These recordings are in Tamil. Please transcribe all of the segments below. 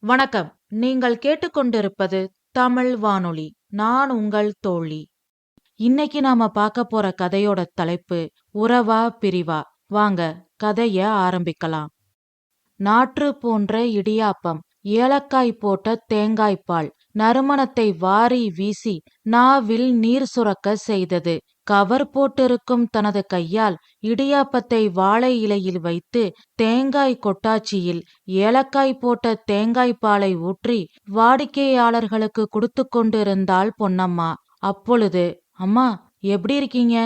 வணக்கம். நீங்கள் கேட்டுக்கொண்டிருப்பது தமிழ் வானொலி. நான் உங்கள் தோழி. இன்னைக்கு நாம பார்க்க போற கதையோட தலைப்பு உறவா பிரிவா. வாங்க கதைய ஆரம்பிக்கலாம். நாற்று போன்ற இடியாப்பம். ஏலக்காய் போட்ட தேங்காய்ப்பால் நறுமணத்தை வாரி வீசி நாவில் நீர் சுரக்க செய்தது. கவர் போட்டிருக்கும் தனது கையால் இடியாப்பத்தை வாழை இலையில் வைத்து தேங்காய் கொட்டாச்சியில் ஏலக்காய் போட்ட தேங்காய் பாலை ஊற்றி வாடிக்கையாளர்களுக்கு கொடுத்து கொண்டிருந்தாள் பொன்னம்மா. அப்பொழுது அம்மா எப்படி இருக்கீங்க?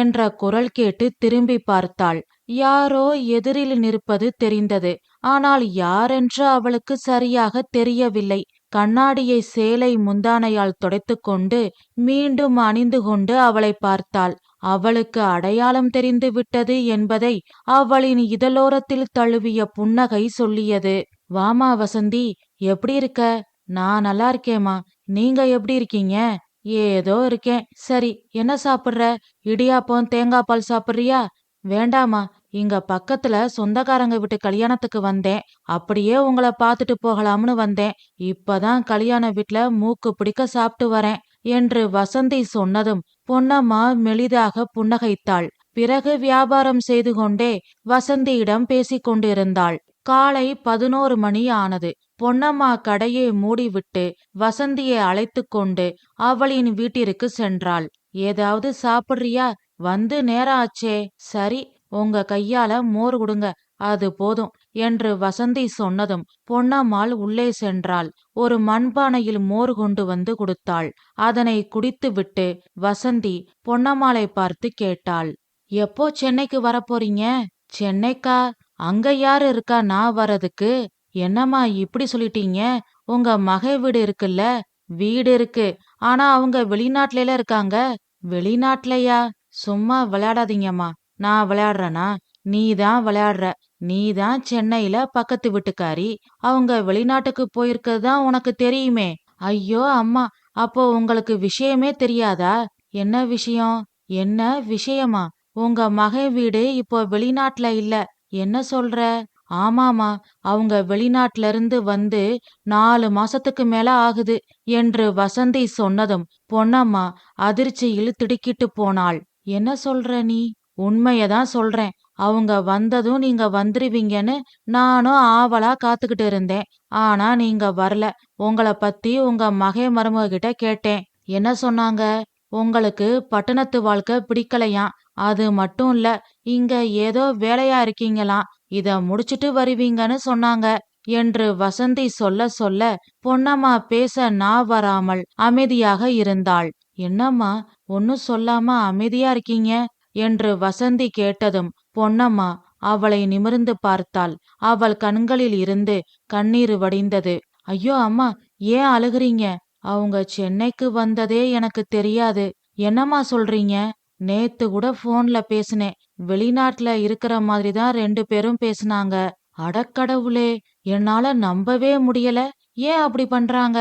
என்ற குரல் கேட்டு திரும்பி பார்த்தாள். யாரோ எதிரில் நிற்பது தெரிந்தது. ஆனால் யாரென்று அவளுக்கு சரியாக தெரியவில்லை. கண்ணாடியை சேலை முந்தானையால் துடைத்துக்கொண்டு மீண்டும் அணிந்து கொண்டு அவளை பார்த்தாள். அவளுக்கு அடையாளம் தெரிந்து விட்டது என்பதை அவளின் இதழோரத்தில் தழுவிய புன்னகை சொல்லியது. வாமா வசந்தி எப்படி இருக்க? நான் நல்லா இருக்கேம்மா. நீங்க எப்படி இருக்கீங்க? ஏதோ இருக்கேன். சரி என்ன சாப்பிடுற? இடியாப்பம் தேங்காய் பால் சாப்பிடுறியா? வேண்டாமா இங்க பக்கத்துல சொந்தக்காரங்க வீட்டு கல்யாணத்துக்கு வந்தேன். அப்படியே உங்களை பார்த்துட்டு போகலாம்னு வந்தேன். இப்பதான் கல்யாண வீட்ல மூக்கு பிடிக்க சாப்பிட்டு வரேன் என்று வசந்தி சொன்னதும் பொன்னம்மா மெலிதாக புன்னகைத்தாள். பிறகு வியாபாரம் செய்து கொண்டே வசந்தியிடம் பேசிக் கொண்டிருந்தாள். காலை பதினோரு மணி ஆனது. பொன்னம்மா கடையை மூடிவிட்டு வசந்தியை அழைத்து கொண்டு அவளின் வீட்டிற்கு சென்றாள். ஏதாவது சாப்பிடுறியா? வந்து நேரம் ஆச்சே. சரி உங்க கையால மோர் கொடுங்க அது போதும் என்று வசந்தி சொன்னதும் பொன்னம்மாள் உள்ளே சென்றாள். ஒரு மண்பானையில் மோர் கொண்டு வந்து கொடுத்தாள். அதனை குடித்துவிட்டு வசந்தி பொன்னம்மாளை பார்த்து கேட்டாள் எப்போ சென்னைக்கு வரப்போறீங்க? சென்னைக்கா? அங்க யாரு இருக்கா? நான் வரதுக்கு என்னம்மா இப்படி சொல்லிட்டீங்க? உங்க மகை வீடு இருக்குல்ல வீடு இருக்கு. ஆனா அவங்க வெளிநாட்டுல இருக்காங்க. வெளிநாட்டுலயா? சும்மா விளையாடாதீங்கம்மா. நான் விளையாடுறேனா? நீ தான் விளையாடுற. நீ தான் சென்னையில பக்கத்து வீட்டுக்காரி. அவங்க வெளிநாட்டுக்கு போயிருக்கிறது உனக்கு தெரியுமே. ஐயோ அம்மா அப்போ உங்களுக்கு விஷயமே தெரியாதா? என்ன விஷயம்? என்ன விஷயமா? உங்க மகன் வீடு இப்போ வெளிநாட்டுல இல்ல. என்ன சொல்ற? ஆமாமா அவங்க வெளிநாட்டுல இருந்து வந்து நாலு மாசத்துக்கு மேல ஆகுது என்று வசந்தி சொன்னதும் பொன்னம்மா அதிர்ச்சியில் திடுக்கிட்டு போனாள். என்ன சொல்ற நீ? உண்மையதான் சொல்றேன். அவங்க வந்ததும் நீங்க வந்துருவீங்கன்னு நானும் ஆவலா காத்துக்கிட்டு இருந்தேன். ஆனா நீங்க வரல. உங்கள பத்தி உங்க மகை மருமக கிட்ட கேட்டேன். என்ன சொன்னாங்க? உங்களுக்கு பட்டணத்து வாழ்க்கை பிடிக்கலையாம் அது மட்டும் இல்ல இங்க ஏதோ வேலையா இருக்கீங்களாம் இத முடிச்சிட்டு வருவீங்கன்னு சொன்னாங்க. என்று வசந்தி சொல்ல சொல்ல பொன்னம்மா பேச நா வராமல் அமைதியாக இருந்தாள். என்னம்மா ஒன்னும் சொல்லாம அமைதியா இருக்கீங்க? என்று வசந்தி கேட்டதும் பொன்னம்மா அவளை நிமிர்ந்து பார்த்தாள். அவள் கண்களில் இருந்து கண்ணீர் வடிந்தது. ஐயோ அம்மா ஏன் அழுகுறீங்க? அவங்க சென்னைக்கு வந்ததே எனக்கு தெரியாது. என்னம்மா சொல்றீங்க? நேத்து கூட போன்ல பேசினேன். வெளிநாட்டுல இருக்கிற மாதிரி தான் ரெண்டு பேரும் பேசுனாங்க. அடக்கடவுளே என்னால நம்பவே முடியல. ஏன் அப்படி பண்றாங்க?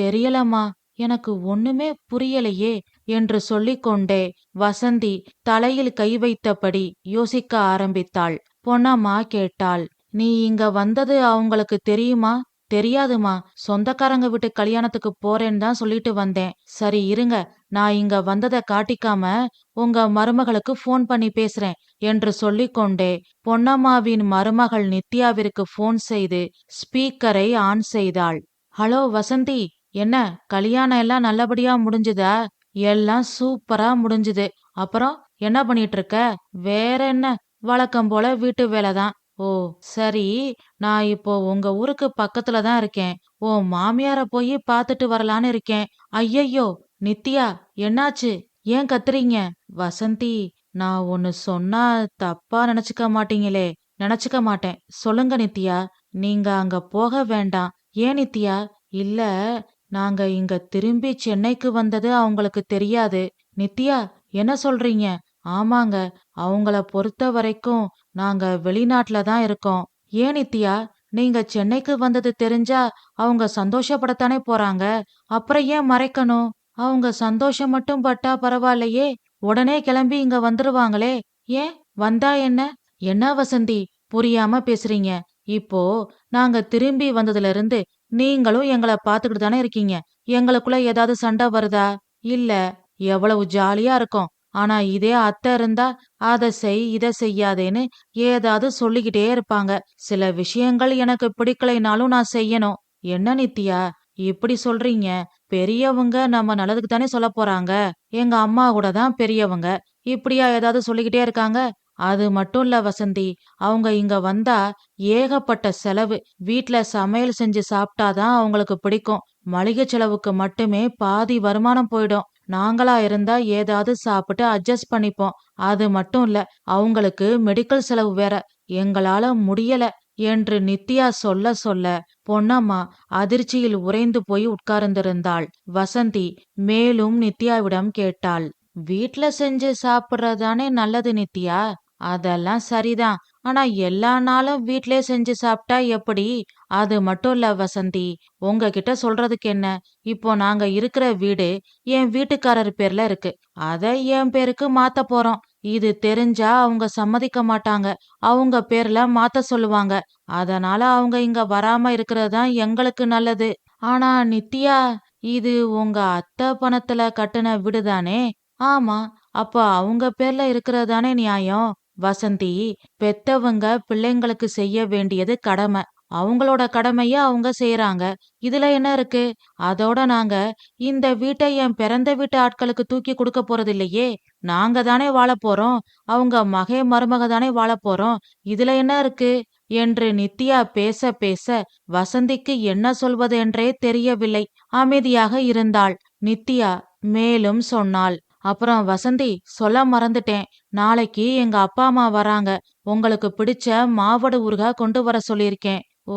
தெரியலம்மா. எனக்கு ஒண்ணுமே புரியலையே. என்று சொல்லிக்கொண்டே வசந்தி தலையில் கை வைத்தபடி யோசிக்க ஆரம்பித்தாள். பொன்னம்மா கேட்டாள் நீ இங்க வந்தது அவங்களுக்கு தெரியுமா? தெரியாதுமா சொந்தக்காரங்க வீட்டு கல்யாணத்துக்கு போறேன்னு தான் சொல்லிட்டு வந்தேன். சரி இருங்க நான் இங்க வந்ததை காட்டிக்காம உங்க மருமகளுக்கு ஃபோன் பண்ணி பேசுறேன் என்று சொல்லிக்கொண்டே பொன்னம்மாவின் மருமகள் நித்யாவிற்கு ஃபோன் செய்து ஸ்பீக்கரை ஆன் செய்தாள். ஹலோ வசந்தி என்ன கல்யாணம் எல்லாம் நல்லபடியா முடிஞ்சுதா? எல்லாம் சூப்பரா முடிஞ்சுது. அப்புறம் என்ன பண்ணிட்டு இருக்க வேற என்ன? வழக்கம் போல வீட்டு வேலை தான் ஓ சரி. நான் இப்போ உங்க ஊருக்கு பக்கத்துல தான் இருக்கேன். ஓ மாமியார போய் பாத்துட்டு வரலான்னு இருக்கேன். ஐயையோ நித்யா என்னாச்சு? ஏன் கத்துறீங்க? வசந்தி நான் ஒன்னு சொன்னா தப்பா நினைச்சுக்க மாட்டீங்களே. நினைச்சுக்க மாட்டேன். சொல்லுங்க நித்யா. நீங்க அங்க போக வேண்டாம். ஏன் நித்யா? இல்ல நாங்க இங்க திரும்பி சென்னைக்கு வந்தது அவங்களுக்கு தெரியாது. நித்யா என்ன சொல்றீங்க? ஆமாங்க அவங்கள பொறுத்த வரைக்கும் நாங்க வெளிநாட்டுல தான் இருக்கோம். ஏன் நித்யா? நீங்க சென்னைக்கு வந்தது தெரிஞ்சா அவங்க சந்தோஷப்படத்தானே போறாங்க? அப்புறம் ஏன் மறைக்கணும்? அவங்க சந்தோஷம் மட்டும் பட்டா பரவாயில்லையே உடனே கிளம்பி இங்க வந்துருவாங்களே. ஏன்? வந்தா என்ன? என்ன வசந்தி? புரியாம பேசுறீங்க. இப்போ நாங்க திரும்பி வந்ததுல இருந்து நீங்களும் எங்களை பாத்துக்கிட்டு தானே இருக்கீங்க. எங்களுக்குள்ள ஏதாவது சண்டை வருதா? இல்ல. எவ்வளவு ஜாலியா இருக்கும். ஆனா இதே அத்தை இருந்தா அத செய் இத செய்யாதேன்னு ஏதாவது சொல்லிக்கிட்டே இருப்பாங்க. சில விஷயங்கள் எனக்கு பிடிக்கலைனாலும் நான் செய்யணும். என்ன நித்யா? இப்படி சொல்றீங்க. பெரியவங்க நம்ம நல்லதுக்கு தானே சொல்ல போறாங்க. எங்க அம்மா கூட தான் பெரியவங்க. இப்படியா ஏதாவது சொல்லிக்கிட்டே இருக்காங்க? அது மட்டும் இல்ல வசந்தி அவங்க இங்க வந்தா ஏகப்பட்ட செலவு. வீட்ல சமையல் செஞ்சு சாப்பிட்டாதான் அவங்களுக்கு பிடிக்கும். மளிகை செலவுக்கு மட்டுமே பாதி வருமானம் போயிடும். நாங்களா இருந்தா ஏதாவது சாப்பிட்டு அட்ஜஸ்ட் பண்ணிப்போம். அது மட்டும் இல்ல அவங்களுக்கு மெடிக்கல் செலவு வேற. எங்களால முடியல என்று நித்யா சொல்ல சொல்ல பொன்னம்மா அதிர்ச்சியில் உறைந்து போய் உட்கார்ந்திருந்தாள். வசந்தி மேலும் நித்யாவிடம் கேட்டாள் வீட்ல செஞ்சு சாப்பிடுறதானே நல்லது நித்யா? அதெல்லாம் சரிதான். ஆனா எல்லா நாளும் வீட்லயே செஞ்சு சாப்பிட்டா எப்படி? அது மட்டும் இல்ல வசந்தி உங்ககிட்ட சொல்றதுக்கு என்ன? இப்போ நாங்க இருக்கிற வீடு என் வீட்டுக்காரர் பேர்ல இருக்கு. அத என் பேருக்கு மாத்த போறோம். இது தெரிஞ்சா அவங்க சம்மதிக்க மாட்டாங்க. அவங்க பேர்ல மாத்த சொல்லுவாங்க. அதனால அவங்க இங்க வராம இருக்கிறது தான் எங்களுக்கு நல்லது. ஆனா நித்யா இது உங்க அத்தை பணத்துல கட்டுன வீடுதானே? ஆமா. அப்ப அவங்க பேர்ல இருக்கிறது தானே நியாயம்? வசந்தி பெத்தவங்க பிள்ளைங்களுக்கு செய்ய வேண்டியது கடமை. அவங்களோட கடமைய அவங்க செய்யறாங்க இதுல என்ன இருக்கு? அதோட நாங்க இந்த வீட்டை என் பிறந்த வீட்டு ஆட்களுக்கு தூக்கி கொடுக்க போறது இல்லையே. நாங்க தானே வாழ போறோம். அவங்க மகை மருமக தானே வாழ போறோம். இதுல என்ன இருக்கு? என்று நித்யா பேச பேச வசந்திக்கு என்ன சொல்வது என்றே தெரியவில்லை. அமைதியாக இருந்தாள். நித்யா மேலும் சொன்னாள். அப்புறம் வசந்தி சொல்ல மறந்துட்டேன். நாளைக்கு எங்க அப்பா அம்மா வராங்க. உங்களுக்கு பிடிச்ச மாவடு ஊறுகா கொண்டு வர சொல்லியிருக்கேன். Oh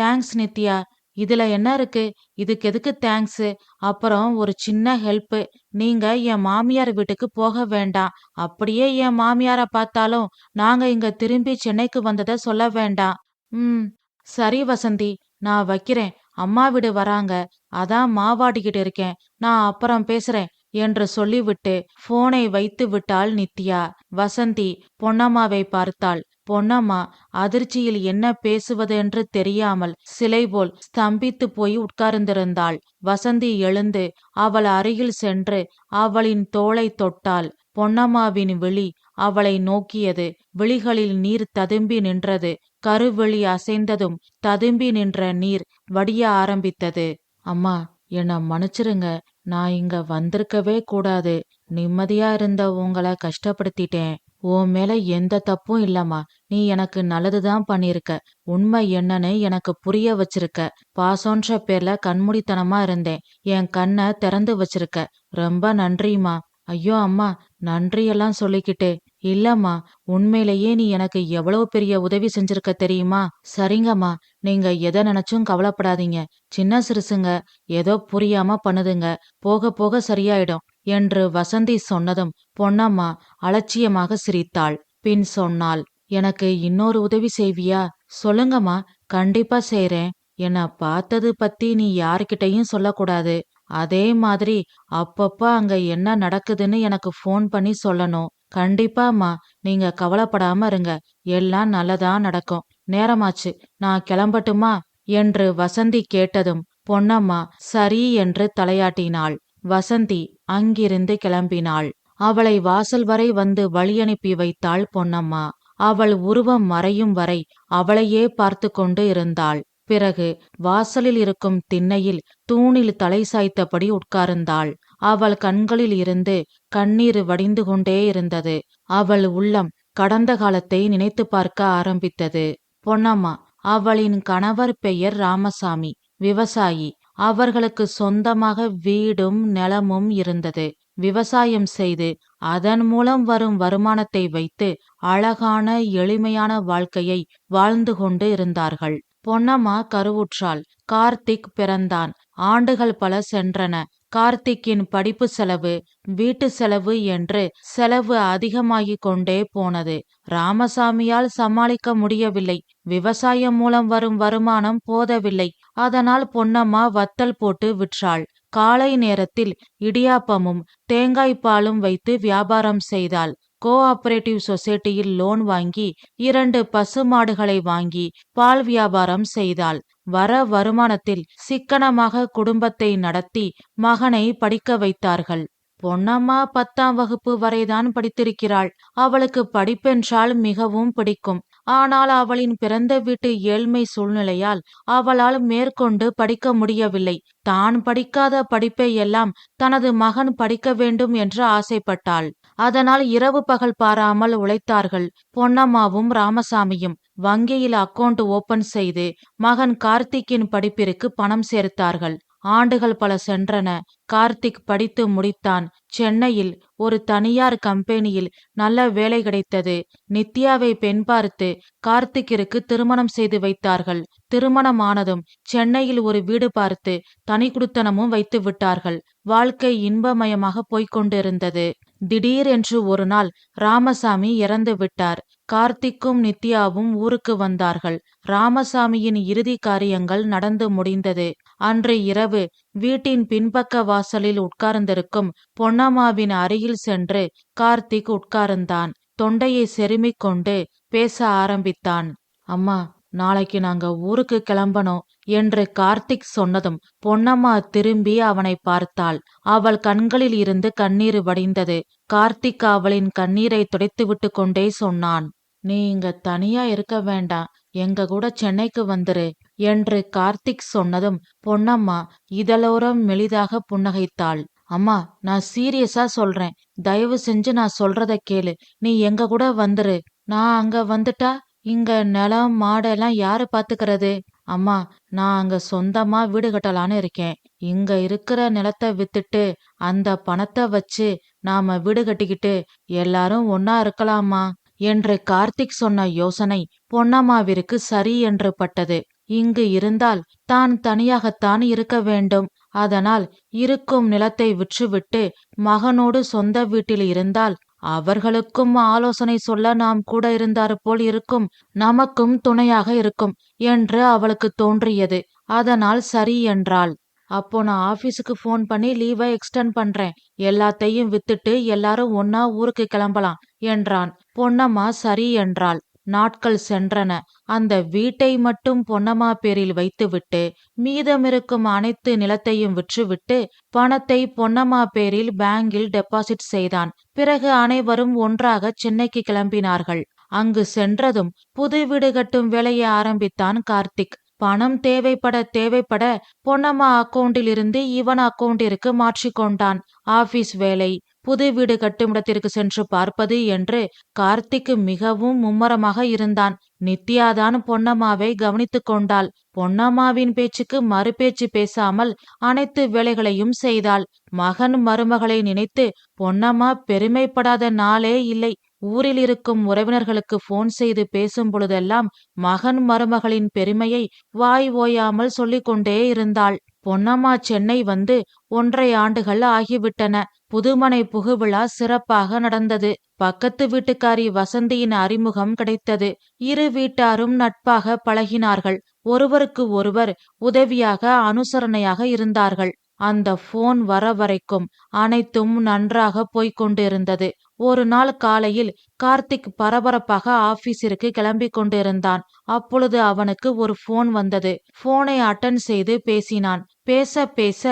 thanks Nithya. இதுல என்ன இருக்கு? இதுக்கு எதுக்கு தேங்க்ஸ்? அப்புறம் ஒரு சின்ன ஹெல்ப். நீங்க என் மாமியார் வீட்டுக்கு போக வேண்டாம். அப்படியே என் மாமியார பார்த்தாலும் நாங்க இங்க திரும்பி சென்னைக்கு வந்ததை சொல்ல வேண்டாம். ம் சரி வசந்தி நான் வைக்கிறேன். அம்மா வீடு வராங்க. அதான் மாவாடிக்கிட்டு இருக்கேன். நான் அப்புறம் பேசுறேன். என்று சொல்லிவிட்டு போனை வைத்து விட்டாள் நித்யா. வசந்தி பொன்னம்மாவை பார்த்தாள். பொன்னம்மா அதிர்ச்சியில் என்ன பேசுவதென்று தெரியாமல் சிலை போல் ஸ்தம்பித்து போய் உட்கார்ந்திருந்தாள். வசந்தி எழுந்து அவள் அருகில் சென்று அவளின் தோளை தொட்டாள். பொன்னம்மாவின் விழி அவளை நோக்கியது. விழிகளில் நீர் ததும்பி நின்றது. கருவெளி அசைந்ததும் ததும்பி நின்ற நீர் வடிய ஆரம்பித்தது. அம்மா என்னை மன்னிச்சிருங்க. நான் இங்க வந்திருக்கவே கூடாது. நிம்மதியா இருந்த உங்களை கஷ்டப்படுத்திட்டேன். உன் மேல எந்த தப்பும் இல்லம்மா. நீ எனக்கு நல்லதுதான் பண்ணிருக்க. உண்மை என்னன்னு எனக்கு புரிய வச்சிருக்க. பாசோன்ற பேர்ல கண்மூடித்தனமா இருந்தேன். என் கண்ணை திறந்து வச்சிருக்க. ரொம்ப நன்றிம்மா. ஐயோ அம்மா நன்றியெல்லாம் சொல்லிக்கிட்டு இல்லம்மா உண்மையிலேயே நீ எனக்கு எவ்வளவு பெரிய உதவி செஞ்சிருக்க தெரியுமா? சரிங்கம்மா நீங்க எதை நினைச்சும் கவலைப்படாதீங்க. சின்ன சிறுசுங்க ஏதோ புரியாம பண்ணுதுங்க. போக போக சரியாயிடும் என்று வசந்தி சொன்னதும் பொன்னம்மா அலட்சியமாக சிரித்தாள். பின் சொன்னாள் எனக்கு இன்னொரு உதவி செய்வியா? சொல்லுங்கம்மா கண்டிப்பா செய்றேன். என்ன பார்த்தது பத்தி நீ யாருக்கிட்டையும் சொல்லக்கூடாது. அதே மாதிரி அப்பப்ப அங்க என்ன நடக்குதுன்னு எனக்கு ஃபோன் பண்ணி சொல்லணும். கண்டிப்பாம்மா. நீங்க கவலைப்படாம இருங்க. எல்லாம் நல்லதா நடக்கும். நேரமாச்சு. நான் கிளம்பட்டுமா? என்று வசந்தி கேட்டதும் பொன்னம்மா சரி என்று தலையாட்டினாள். வசந்தி அங்கிருந்து கிளம்பினாள். அவளை வாசல் வரை வந்து வழியனுப்பி வைத்தாள் பொன்னம்மா. அவள் உருவம் மறையும் வரை அவளையே பார்த்து கொண்டு இருந்தாள். பிறகு வாசலில் இருக்கும் திண்ணையில் தூணில் தலை சாய்த்தபடி உட்கார்ந்தாள். அவள் கண்களில் இருந்து கண்ணீர் வடிந்து கொண்டே இருந்தது. அவள் உள்ளம் கடந்த காலத்தை நினைத்து பார்க்க ஆரம்பித்தது. பொன்னம்மா அவளின் கணவர் பெயர் ராமசாமி. விவசாயி. அவர்களுக்கு சொந்தமாக வீடும் நிலமும் இருந்தது. விவசாயம் செய்து அதன் மூலம் வரும் வருமானத்தை வைத்து அழகான எளிமையான வாழ்க்கையை வாழ்ந்து கொண்டு இருந்தார்கள். பொன்னம்மா கருவுற்றாள். கார்த்திக் பிறந்தான். ஆண்டுகள் பல சென்றன. கார்த்திக்கின் படிப்பு செலவு வீட்டு செலவு என்று செலவு அதிகமாகிக் கொண்டே போனது. ராமசாமியால் சமாளிக்க முடியவில்லை. விவசாயம் மூலம் வரும் வருமானம் போதவில்லை. அதனால் பொன்னம்மா வத்தல் போட்டு விற்றாள். காலை நேரத்தில் இடியாப்பமும் தேங்காய் பாலும் வைத்து வியாபாரம் செய்தாள். கோஆபரேட்டிவ் சொசைட்டியில் லோன் வாங்கி இரண்டு பசுமாடுகளை வாங்கி பால் வியாபாரம் செய்தாள். வர வருமானத்தில் சிக்கனமாக குடும்பத்தை நடத்தி மகனை படிக்க வைத்தார்கள். பொன்னம்மா பத்தாம் வகுப்பு வரைதான் படித்திருக்கிறாள். அவளுக்கு படிப்பென்றால் மிகவும் பிடிக்கும். ஆனால் அவளின் பிறந்த வீட்டு ஏழ்மை சூழ்நிலையால் அவளால் மேற்கொண்டு படிக்க முடியவில்லை. தான் படிக்காத படிப்பை எல்லாம் தனது மகன் படிக்க வேண்டும் என்று ஆசைப்பட்டாள். அதனால் இரவு பகல் பாராமல் உழைத்தார்கள். பொன்னம்மாவும் ராமசாமியும் வங்கியில் அக்கவுண்ட் ஓபன் செய்து மகன் கார்த்திக்கின் படிப்பிற்கு பணம் சேர்த்தார்கள். ஆண்டுகள் பல சென்றன. கார்த்திக் படித்து முடித்தான். சென்னையில் ஒரு தனியார் கம்பெனியில் நல்ல வேலை கிடைத்தது. நித்யாவை பெண் பார்த்து கார்த்திக்கிற்கு திருமணம் செய்து வைத்தார்கள். திருமணமானதும் சென்னையில் ஒரு வீடு பார்த்து தனி குடுத்தனமும் வைத்து விட்டார்கள். வாழ்க்கை இன்பமயமாக போய்க்கொண்டிருந்தது திடீரென்று ஒரு நாள் ராமசாமி இறந்து விட்டார். கார்த்திக்கும் நித்யாவும் ஊருக்கு வந்தார்கள். ராமசாமியின் இறுதி காரியங்கள் நடந்து முடிந்தது. அன்று இரவு வீட்டின் பின்பக்க வாசலில் உட்கார்ந்திருக்கும் பொன்னம்மாவின் அருகில் சென்று கார்த்திக் உட்கார்ந்தான். தொண்டையை செருமிக் கொண்டு பேச ஆரம்பித்தான். அம்மா நாளைக்கு நாங்க ஊருக்கு கிளம்பணும் என்று கார்த்திக் சொன்னதும் பொன்னம்மா திரும்பி அவனை பார்த்தாள். அவள் கண்களில் இருந்து கண்ணீர் வடிந்தது. கார்த்திக் அவளின் கண்ணீரை துடைத்துவிட்டு கொண்டே சொன்னான் நீ இங்க தனியா இருக்க வேண்டாம். எங்க கூட சென்னைக்கு வந்துரு என்று கார்த்திக் சொன்னதும் பொன்னம்மா இதழோரம் மெலிதாக புன்னகைத்தாள் அம்மா நான் சீரியஸா சொல்றேன். தயவு செஞ்சு நான் சொல்றத கேளு. நீ எங்க கூட வந்துரு. நான் அங்க வந்துட்டா இங்க நிலம் மாடெல்லாம் யாரு பாத்துக்கிறது? அம்மா நான் அங்க சொந்தமா வீடு கட்டலான்னு இருக்கேன். இங்க இருக்கிற நிலத்தை வித்துட்டு அந்த பணத்தை வச்சு நாம வீடு கட்டிக்கிட்டு எல்லாரும் ஒன்னா இருக்கலாமா? என்று கார்த்திக் சொன்ன யோசனை பொன்னம்மாவிற்கு சரி என்று பட்டது. இங்கு இருந்தால் தான் தனியாகத்தான் இருக்க வேண்டும். அதனால் இருக்கும் நிலத்தை விற்றுவிட்டு மகனோடு சொந்த வீட்டில் இருந்தால் அவர்களுக்கும் ஆலோசனை சொல்ல நாம் கூட இருந்தாரு போல் இருக்கும் நமக்கும் துணையாக இருக்கும் என்று அவளுக்கு தோன்றியது. அதனால் சரி என்றாள். அப்போ நான் ஆபீஸுக்கு ஃபோன் பண்ணி லீவை எக்ஸ்டெண்ட் பண்றேன். எல்லாத்தையும் வித்துட்டு எல்லாரும் ஒன்னா ஊருக்கு கிளம்பலாம் என்றான். பொன்னம்மா சரி என்றாள். நாட்கள் சென்றன. அந்த வீட்டை மட்டும் பொன்னம்மா பேரில் வைத்துவிட்டு மீதமிருக்கும் அனைத்து நிலத்தையும் விற்றுவிட்டு பணத்தை பொன்னம்மா பேரில் பேங்கில் டெபாசிட் செய்தான். பிறகு அனைவரும் ஒன்றாக சென்னைக்கு கிளம்பினார்கள். அங்கு சென்றதும் புது வீடு கட்டும் வேலையை ஆரம்பித்தான் கார்த்திக். பணம் தேவைப்பட தேவைப்பட பொன்னம்மா அக்கவுண்டில் இருந்து இவன் அக்கவுண்டிற்கு மாற்றிக்கொண்டான். ஆபீஸ் வேலை புது வீடு கட்டுமிடத்திற்கு சென்று பார்ப்பது என்று கார்த்திக் மிகவும் மும்மரமாக இருந்தான். நித்யாதான் பொன்னம்மாவை கவனித்துக் கொண்டாள். பொன்னம்மாவின் பேச்சுக்கு மறுபேச்சு பேசாமல் அனைத்து வேலைகளையும் செய்தாள். மகன் மருமகளை நினைத்து பொன்னம்மா பெருமைப்படாத நாளே இல்லை. ஊரில் இருக்கும் உறவினர்களுக்கு போன் செய்து பேசும் பொழுதெல்லாம் மகன் மருமகளின் பெருமையை வாய் ஓயாமல் சொல்லிக் கொண்டே இருந்தாள். பொன்னம்மா சென்னை வந்து ஒன்றை ஆண்டுகள் ஆகிவிட்டன. புதுமனை புகுவிழா சிறப்பாக நடந்தது. பக்கத்து வீட்டுக்காரி வசந்தியின் அறிமுகம் கிடைத்தது. இரு வீட்டாரும் நட்பாக பழகினார்கள். ஒருவருக்கு ஒருவர் உதவியாக அனுசரணையாக இருந்தார்கள். அந்த போன் வர வரைக்கும் அனைத்தும் நன்றாக போய்கொண்டிருந்தது ஒரு நாள் காலையில் கார்த்திக் பரபரப்பாக ஆபீஸிற்கு கிளம்பி கொண்டிருந்தான். அப்பொழுது அவனுக்கு ஒரு போன் வந்தது. போனை அட்டன் செய்து பேசினான். பேச பேச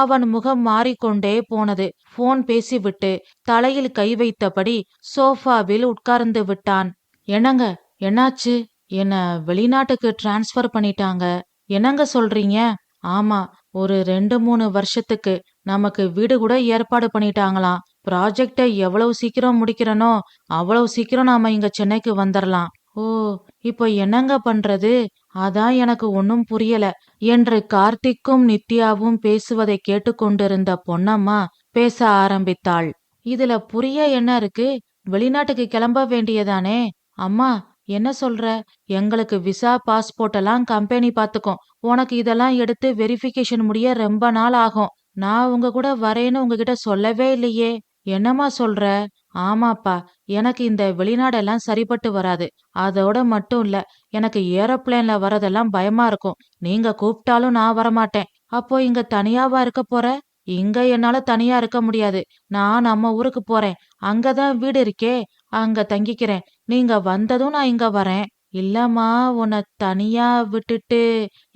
அவன் முகம் மாறிக்கொண்டே போனது. போன் பேசிவிட்டு தலையில் கை வைத்தபடி சோஃபாவில் உட்கார்ந்து விட்டான். என்னங்க? என்னாச்சு? என்ன வெளிநாட்டுக்கு டிரான்ஸ்ஃபர் பண்ணிட்டாங்க. என்னங்க சொல்றீங்க? ஆமா ஒரு ரெண்டு மூணு வருஷத்துக்கு நமக்கு வீடு கூட ஏற்பாடு பண்ணிட்டாங்களாம். ப்ராஜெக்டை எவ்வளவு சீக்கிரம் முடிக்கிறனோ அவ்வளவு சீக்கிரம் நாம இங்க சென்னைக்கு வந்துடலாம் ஓ இப்போ என்னங்க பண்றது? அதான் எனக்கு ஒன்னும் புரியல. என்று கார்த்திக்கும் நித்யாவும் பேசுவதை கேட்டுக்கொண்டிருந்த பொன்னம்மா பேச ஆரம்பித்தாள். இதுல புரிய என்ன இருக்கு? வெளிநாட்டுக்கு கிளம்ப வேண்டியதானே? அம்மா என்ன சொல்ற? எங்களுக்கு விசா பாஸ்போர்ட் எல்லாம் கம்பெனி பாத்துக்கும் உனக்கு இதெல்லாம் எடுத்து வெரிஃபிகேஷன் முடிய ரொம்ப நாள் ஆகும். நான் உங்க கூட வரேன்னு உங்ககிட்ட சொல்லவே இல்லையே. என்னம்மா சொல்ற? ஆமாப்பா எனக்கு இந்த வெளிநாடெல்லாம் சரிப்பட்டு வராது. அதோட மட்டும் இல்ல எனக்கு ஏரோப்ளேன்ல வரதெல்லாம் பயமா இருக்கும். நீங்க கூப்பிட்டாலும் நான் வரமாட்டேன். அப்போ இங்க தனியாவா இருக்க போற? இங்க என்னால தனியா இருக்க முடியாது. நான் நம்ம ஊருக்கு போறேன். அங்கதான் வீடு இருக்கே. அங்க தங்கிக்கிறேன். நீங்க வந்ததும் நான் இங்க வரேன். இல்லம்மா உன்னை தனியா விட்டுட்டு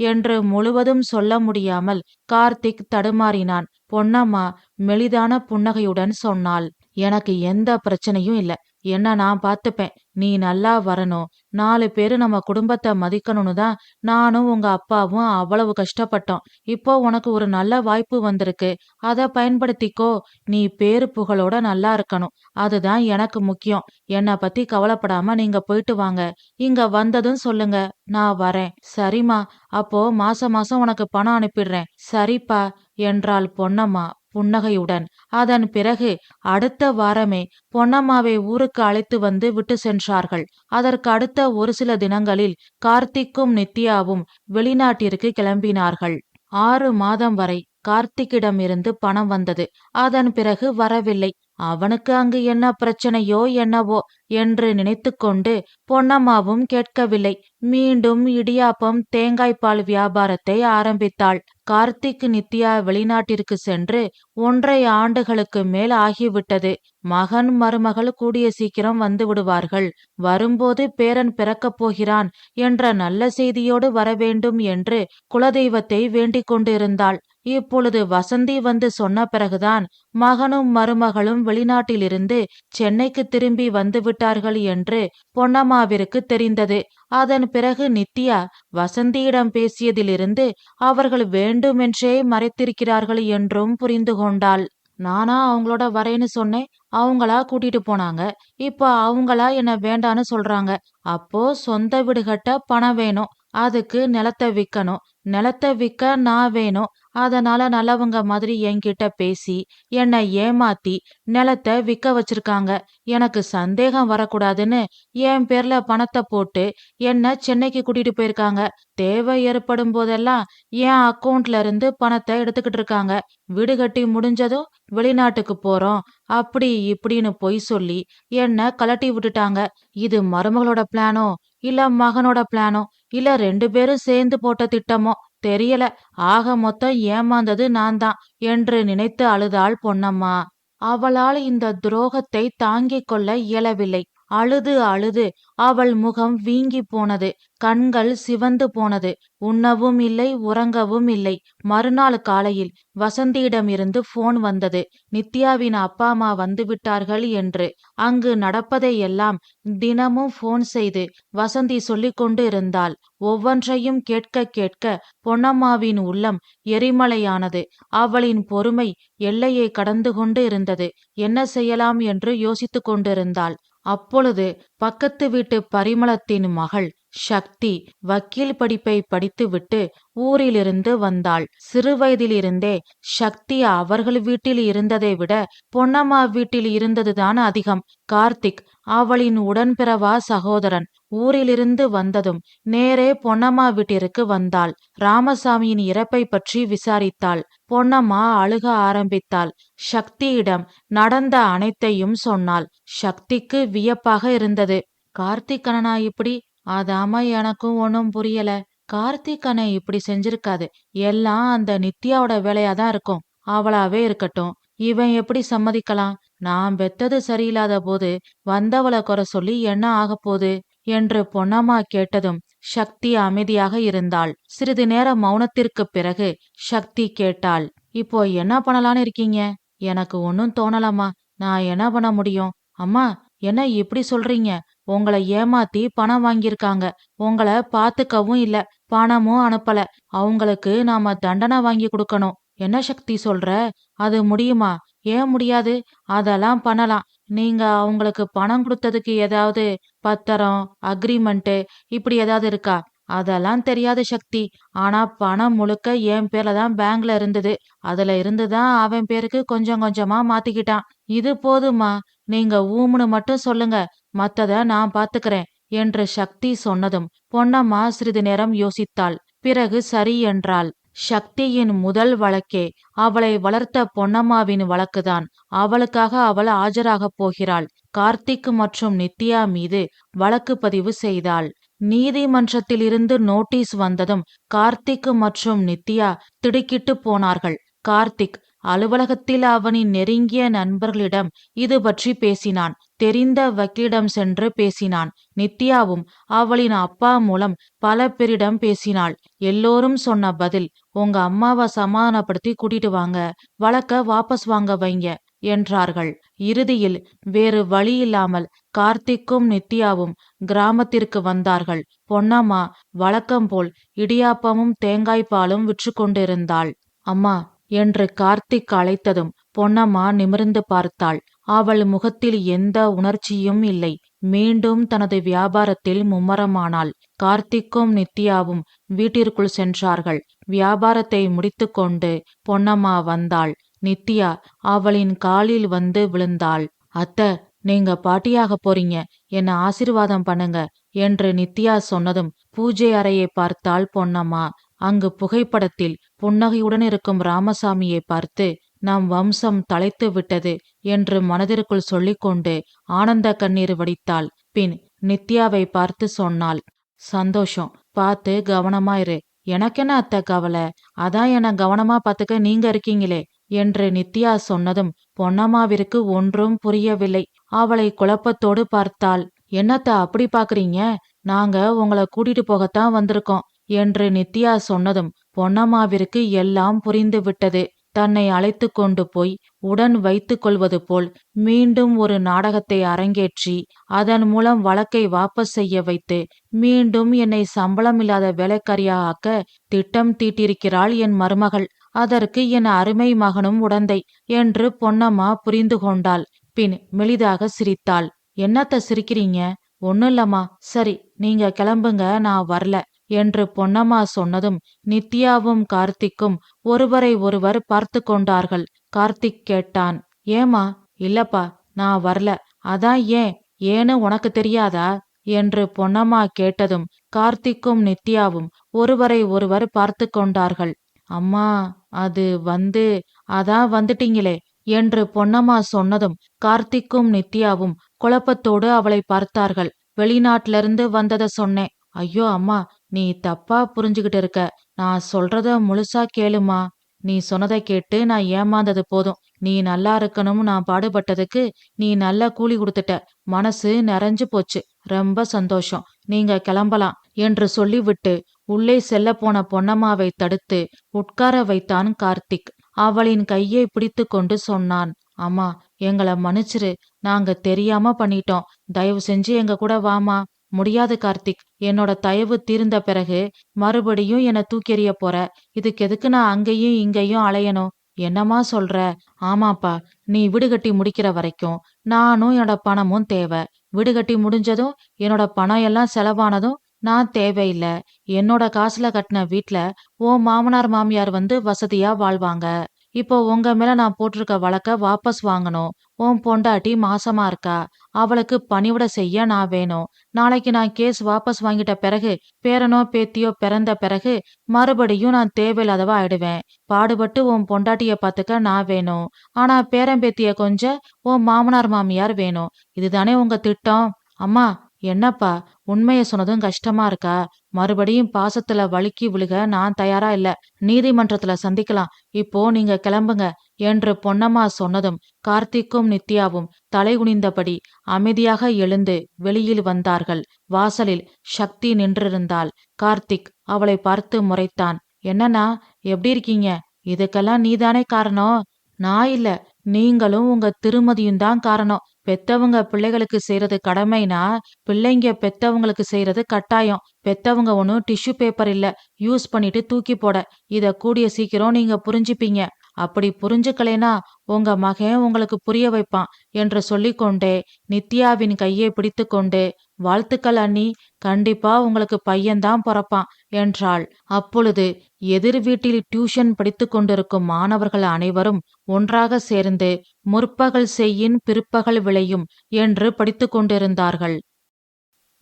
என்று முழுவதும் சொல்ல முடியாமல் கார்த்திக் தடுமாறினான். பொன்னம்மா மெலிதான புன்னகையுடன் சொன்னாள். எனக்கு எந்த பிரச்சனையும் இல்ல. என்ன நான் பார்த்துப்பேன். நீ நல்லா வரணும். நாலு பேரு நம்ம குடும்பத்தை மதிக்கணும்னு தான் நானும் உங்க அப்பாவும் அவ்வளவு கஷ்டப்பட்டோம். இப்போ உனக்கு ஒரு நல்ல வாய்ப்பு வந்திருக்கு. அத பயன்படுத்திக்கோ. நீ பேரு புகழோட நல்லா இருக்கணும். அதுதான் எனக்கு முக்கியம். என்னை பத்தி கவலைப்படாம நீங்க போயிட்டு வாங்க. இங்க வந்ததும் சொல்லுங்க. நான் வரேன். சரிம்மா. அப்போ மாசம் மாசம் உனக்கு பணம் அனுப்பிடுறேன். சரிப்பா. என்றாள் பொன்னம்மா புன்னகையுடன். அதன் பிறகு அடுத்த வாரமே பொன்னம்மாவை ஊருக்கு அழைத்து வந்து விட்டு சென்றார்கள். அதற்கு அடுத்த ஒரு சில தினங்களில் கார்த்திக்கும் நித்யாவும் வெளிநாட்டிற்கு கிளம்பினார்கள். ஆறு மாதம் வரை கார்த்திக்கிடமிருந்து பணம் வந்தது. அதன் பிறகு வரவில்லை. அவனுக்கு அங்கு என்ன பிரச்சனையோ என்னவோ என்று நினைத்து கொண்டு பொன்னம்மாவும் கேட்கவில்லை. மீண்டும் இடியாப்பம் தேங்காய்பால் வியாபாரத்தை ஆரம்பித்தாள். கார்த்திக் நித்யா வெளிநாட்டிற்கு சென்று ஒன்றை ஆண்டுகளுக்கு மேல் ஆகிவிட்டது. மகன் மருமகள் கூடிய சீக்கிரம் வந்து விடுவார்கள். வரும்போது பேரன் பிறக்கப் போகிறான் என்ற நல்ல செய்தியோடு வரவேண்டும் என்று குலதெய்வத்தை வேண்டிக் கொண்டிருந்தாள். இப்பொழுது வசந்தி வந்து சொன்ன பிறகுதான் மகனும் மருமகளும் வெளிநாட்டிலிருந்து சென்னைக்கு திரும்பி வந்து விட்டார்கள் என்று பொன்னம்மாவிற்கு தெரிந்தது. அதன் பிறகு நித்யா வசந்தியிடம் பேசியதிலிருந்து அவர்கள் வேண்டுமென்றே மறைத்திருக்கிறார்கள் என்றும் புரிந்து கொண்டாள். நானா அவங்களோட வரேன்னு சொன்னேன். அவங்களா கூட்டிட்டு போனாங்க. இப்போ அவங்களா என்ன வேண்டான்னு சொல்றாங்க. அப்போ சொந்த வீடு கட்ட பணம் வேணும். அதுக்கு நிலத்தை விற்கணும் நிலத்தை விற்க நான் வேணும். அதனால நல்லவங்க மாதிரி என்கிட்ட பேசி என்னை ஏமாத்தி நிலத்தை விக்க வச்சிருக்காங்க. எனக்கு சந்தேகம் வரக்கூடாதுன்னு என் பேர்ல பணத்தை போட்டு என்ன சென்னைக்கு கூட்டிட்டு போயிருக்காங்க. தேவை ஏற்படும் போதெல்லாம் என் அக்கௌண்ட்ல இருந்து பணத்தை எடுத்துக்கிட்டு இருக்காங்க. வீடு கட்டி முடிஞ்சதும் வெளிநாட்டுக்கு போறோம். அப்படி இப்படின்னு பொய் சொல்லி என்ன கலட்டி விட்டுட்டாங்க. இது மருமகளோட பிளானோ இல்ல மகனோட பிளானோ இல்ல ரெண்டு பேரும் சேர்ந்து போட்ட திட்டமோ? தெரியல. ஆக மொத்தம் ஏமாந்தது நான் தான் என்று நினைத்து அழுதாள் பொன்னம்மா. அவளால் இந்த துரோகத்தை தாங்கிக் கொள்ள இயலவில்லை. அழுது அழுது அவள் முகம் வீங்கி போனது கண்கள் சிவந்து போனது. உண்ணவும் இல்லை உறங்கவும் இல்லை. மறுநாள் காலையில் வசந்தியிடமிருந்து போன் வந்தது. நித்யாவின் அப்பா அம்மா வந்துவிட்டார்கள் என்று. அங்கு நடப்பதை எல்லாம் தினமும் போன் செய்து வசந்தி சொல்லிக் கொண்டு இருந்தாள். ஒவ்வொன்றையும் கேட்க கேட்க பொன்னம்மாவின் உள்ளம் எரிமலையானது. அவளின் பொறுமை எல்லையை கடந்து கொண்டு இருந்தது. என்ன செய்யலாம் என்று யோசித்துக் கொண்டிருந்தாள். அப்பொழுது பக்கத்து வீட்டு பரிமளத்தின் மகள் சக்தி வக்கீல் படிப்பை படித்துவிட்டு ஊரிலிருந்து வந்தாள். சிறுவயதிலிருந்தே சக்தி அவர்கள் வீட்டில் இருந்ததை விட பொன்னம்மா வீட்டில் இருந்ததுதான் அதிகம். கார்த்திக் அவளின் உடன்பிறவா சகோதரன். ஊரிலிருந்து வந்ததும் நேரே பொன்னம்மா வீட்டிற்கு வந்தாள். ராமசாமியின் இறப்பை பற்றி விசாரித்தாள். பொன்னம்மா அழுக ஆரம்பித்தாள். சக்தியிடம் நடந்த அனைத்தையும் சொன்னாள். சக்திக்கு வியப்பாக இருந்தது. கார்த்திக் அண்ணனா இப்படி? அதாம எனக்கும் ஒன்னும் புரியல. கார்த்திக் அண்ணன் இப்படி செஞ்சிருக்காது. எல்லாம் அந்த நித்யாவோட வேலையா தான் இருக்கும். அவளாவே இருக்கட்டும். இவன் எப்படி சம்மதிக்கலாம்? நான் பெத்தது சரியில்லாத போது வந்தவளை குறை சொல்லி என்ன ஆகப்போகுது என்று பொன்னம்மா கேட்டதும் சக்தி அமைதியாக இருந்தாள். சிறிது நேர மௌனத்திற்கு பிறகு சக்தி கேட்டாள் இப்போ என்ன பண்ணலான்னு இருக்கீங்க? எனக்கு ஒன்னும் தோணலம்மா. நான் என்ன பண்ண முடியும்? அம்மா என்ன இப்படி சொல்றீங்க? உங்களை ஏமாத்தி பணம் வாங்கியிருக்காங்க. உங்களை பாத்துக்கவும் இல்ல பணமும் அனுப்பல. அவங்களுக்கு நாம தண்டனை வாங்கி கொடுக்கணும். என்ன சக்தி சொல்ற? அது முடியுமா? ஏன் முடியாது? அதெல்லாம் பண்ணலாம். நீங்க அவங்களுக்கு பணம் கொடுத்ததுக்கு ஏதாவது பத்திரம் அக்ரிமெண்ட் இப்படி ஏதாவது இருக்கா? அதெல்லாம் தெரியாத சக்தி. ஆனா பணம் முழுக்க என் பேர்ல தான் பேங்க்ல இருந்தது. அதுல இருந்துதான் அவன் பேருக்கு கொஞ்சம் கொஞ்சமா மாத்திக்கிட்டான். இது போதுமா? நீங்க ஊமுன்னு மட்டும் சொல்லுங்க. மத்தத நான் பாத்துக்கிறேன் என்று சக்தி சொன்னதும் பொன்னம்மா சிறிது நேரம் யோசித்தாள். பிறகு சரி என்றாள். சக்தியின் முதல் வழக்கே அவளை வளர்த்த பொன்னம்மாவின் வழக்குதான். அவளுக்காக அவள் ஆஜராகப் போகிறாள். கார்த்திக் மற்றும் நித்யா மீது வழக்கு பதிவு செய்தாள். நீதிமன்றத்திலிருந்து நோட்டீஸ் வந்ததும் கார்த்திக் மற்றும் நித்யா திடுக்கிட்டு போனார்கள். கார்த்திக் அலுவலகத்தில் அவனின் நெருங்கிய நண்பர்களிடம் இது பற்றி பேசினான். தெரிந்த வக்கீலிடம் சென்று பேசினான். நித்யாவும் அவளின் அப்பா மூலம் பல பேரிடம் பேசினாள். எல்லோரும் சொன்ன பதில் உங்க அம்மாவை சமாதானப்படுத்தி கூட்டிட்டு வாங்க. வழக்க வாபஸ் வாங்க வைங்க என்றார்கள். இறுதியில் வேறு வழி இல்லாமல் கார்த்திக்கும் நித்யாவும் கிராமத்திற்கு வந்தார்கள். பொன்னம்மா வழக்கம் போல் இடியாப்பமும் தேங்காய் பாலும் விற்று கொண்டிருந்தாள் அம்மா என்று கார்த்திக் அழைத்ததும் பொன்னம்மா நிமிர்ந்து பார்த்தாள். அவள் முகத்தில் எந்த உணர்ச்சியும் இல்லை. மீண்டும் தனது வியாபாரத்தில் மும்மரமானாள். கார்த்திக்கும் நித்யாவும் வீட்டிற்குள் சென்றார்கள். வியாபாரத்தை முடித்துக்கொண்டு பொன்னம்மா வந்தாள். நித்யா அவளின் காலில் வந்து விழுந்தாள். அத்த நீங்க பாட்டியாக போறீங்க. என்ன ஆசிர்வாதம் பண்ணுங்க என்று நித்யா சொன்னதும் பூஜை அறையை பார்த்தாள் பொன்னம்மா. அங்கு புகைப்படத்தில் புன்னகையுடன் இருக்கும் ராமசாமியை பார்த்து நம் வம்சம் தலைத்து விட்டது என்று மனதிற்குள் சொல்லிக்கொண்டு ஆனந்த கண்ணீர் வடித்தாள். பின் நித்யாவை பார்த்து சொன்னாள் சந்தோஷம் பார்த்து கவனமாயிரு இரு. எனக்கென்ன அத்தை கவலை? அதான் என கவனமா பார்த்துக்க நீங்க இருக்கீங்களே என்று நித்யா சொன்னதும் பொன்னம்மாவிற்கு ஒன்றும் புரியவில்லை. அவளை குழப்பத்தோடு பார்த்தாள். என்னத்த அப்படி பாக்குறீங்க நாங்க உங்களை கூட்டிட்டு போகத்தான் வந்திருக்கோம். என்று நித்யா சொன்னதும் பொன்னம்மாவிற்கு எல்லாம் புரிந்துவிட்டது. தன்னை அழைத்து கொண்டு போய் உடன் வைத்துக்கொள்வது போல் மீண்டும் ஒரு நாடகத்தை அரங்கேற்றி அதன் மூலம் வழக்கை வாபஸ் செய்ய வைத்து மீண்டும் என்னை சம்பளமில்லாத வேலைக்காரியாக்க ஆக்க திட்டம் தீட்டியிருக்கிறாள் என் மருமகள். அதற்கு என் அருமை மகனும் உடந்தை என்று பொன்னம்மா புரிந்து கொண்டாள். பின் மெலிதாக சிரித்தாள். என்னத்த சிரிக்கிறீங்க? ஒன்னும் இல்லம்மா. சரி நீங்க கிளம்புங்க. நான் வரல. என்று பொன்னம்மா சொன்னதும் நித்யாவும் கார்த்திக்கும் ஒருவரை ஒருவர் பார்த்து கொண்டார்கள். கார்த்திக் கேட்டான் ஏமா இல்லப்பா நான் வரல. அதான் ஏன்? ஏன்னு உனக்கு தெரியாதா? என்று பொன்னம்மா கேட்டதும் கார்த்திக்கும் நித்யாவும் ஒருவரை ஒருவர் பார்த்து கொண்டார்கள். அம்மா அது வந்து அதான் வந்துட்டீங்களே என்று பொன்னம்மா சொன்னதும் கார்த்திக்கும் நித்யாவும் குழப்பத்தோடு அவளை பார்த்தார்கள். வெளிநாட்டிலிருந்து வந்தத சொன்னேன் ஐயோ அம்மா நீ தப்பா புரிஞ்சுகிட்டு இருக்க. நான் சொல்றத முழுசா கேளுமா. நீ சொன்னதை கேட்டு நான் ஏமாந்தது போதும். நீ நல்லா இருக்கணும்னு நான் பாடுபட்டதுக்கு நீ நல்ல கூலி கொடுத்துட்ட. மனசு நிறைஞ்சு போச்சு. ரொம்ப சந்தோஷம். நீங்க கிளம்பலாம் என்று சொல்லிவிட்டு உள்ளே செல்ல போன பொன்னம்மாவை தடுத்து உட்கார வைத்தான் கார்த்திக். அவளின் கையை பிடித்து கொண்டு சொன்னான் அம்மா எங்களை மன்னிச்சிரு. நாங்க தெரியாம பண்ணிட்டோம். தயவு செஞ்சு எங்க கூட வாமா. முடியாது கார்த்திக். என்னோட தயவு தீர்ந்த பிறகு மறுபடியும் என்ன தூக்கெறிய போற. இதுக்கு எதுக்கு நான் அங்கேயும் இங்கேயும் அலையணும்? என்னம்மா சொல்ற? ஆமாப்பா நீ விடுகட்டி முடிக்கிற வரைக்கும் நானும் என்னோட பணமும் தேவை. விடுகட்டி முடிஞ்சதும் என்னோட பணம் எல்லாம் செலவானதும் நான் தேவையில்லை. என்னோட காசுல கட்டின வீட்டுல ஓ மாமனார் மாமியார் வந்து வசதியா வாழ்வாங்க. இப்போ உங்க மேல நான் போட்டிருக்க வழக்க வாபஸ் வாங்கணும். உன் பொண்டாட்டி மாசமா இருக்கா? அவளுக்கு பணிவிட செய்ய நான் வேணும். நாளைக்கு நான் கேஸ் வாபஸ் வாங்கிட்ட பிறகு பேரனோ பேத்தியோ பிறந்த பிறகு மறுபடியும் நான் தேவையில்லாதவா ஆயிடுவேன். பாடுபட்டு உன் பொண்டாட்டிய பாத்துக்க நான் வேணும். ஆனா பேரன் பேத்திய கொஞ்சம் உன் மாமனார் மாமியார் வேணும். இதுதானே உங்க திட்டம்? அம்மா என்னப்பா? உண்மைய சொன்னதும் கஷ்டமா இருக்கா? மறுபடியும் பாசத்துல வழுக்கி விழுக நான் தயாரா இல்ல. நீதிமன்றத்துல சந்திக்கலாம். இப்போ நீங்க கிளம்புங்க என்று பொன்னம்மா சொன்னதும் கார்த்திக்கும் நித்யாவும் தலை குனிந்தபடி அமைதியாக எழுந்து வெளியில் வந்தார்கள். வாசலில் சக்தி நின்றிருந்தாள். கார்த்திக் அவளை பார்த்து முறைத்தான். என்னன்னா எப்படி இருக்கீங்க? இதுக்கெல்லாம் நீதானே காரணம்? நான் இல்ல. நீங்களும் உங்க திருமதியும் தான் காரணம். பெத்தவங்க பிள்ளைகளுக்கு செய்யறது கடமைனா பிள்ளைங்க பெத்தவங்களுக்கு செய்யறது கட்டாயம். பெத்தவங்க ஒன்றும் டிஷ்யூ பேப்பர் இல்ல. யூஸ் பண்ணிட்டு தூக்கி போட. இத கூடிய சீக்கிரம் நீங்க புரிஞ்சுப்பீங்க. அப்படி புரிஞ்சுக்கலைனா உங்க மகன் உங்களுக்கு புரிய வைப்பான் என்று சொல்லிக்கொண்டே நித்யாவின் கையை பிடித்து கொண்டு வாழ்த்துக்கள் அண்ணி கண்டிப்பா உங்களுக்கு பையன்தான் பிறப்பான் என்றாள். அப்பொழுது எதிர் வீட்டில் டியூஷன் படித்து கொண்டிருக்கும் மாணவர்கள் அனைவரும் ஒன்றாக சேர்ந்து முற்பகல் செய்யின் பிற்பகல் விளையும் என்று படித்து கொண்டிருந்தார்கள்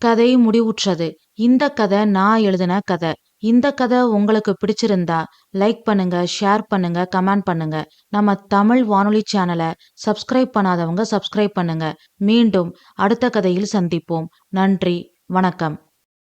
கதை முடிவுற்றது. இந்த கதை நான் எழுதின கதை. இந்த கதை உங்களுக்கு பிடிச்சிருந்தா லைக் பண்ணுங்க ஷேர் பண்ணுங்க கமெண்ட் பண்ணுங்க. நம்ம தமிழ் வானொலி சேனலை சப்ஸ்கிரைப் பண்ணாதவங்க சப்ஸ்கிரைப் பண்ணுங்க. மீண்டும் அடுத்த கதையில் சந்திப்போம். நன்றி வணக்கம்.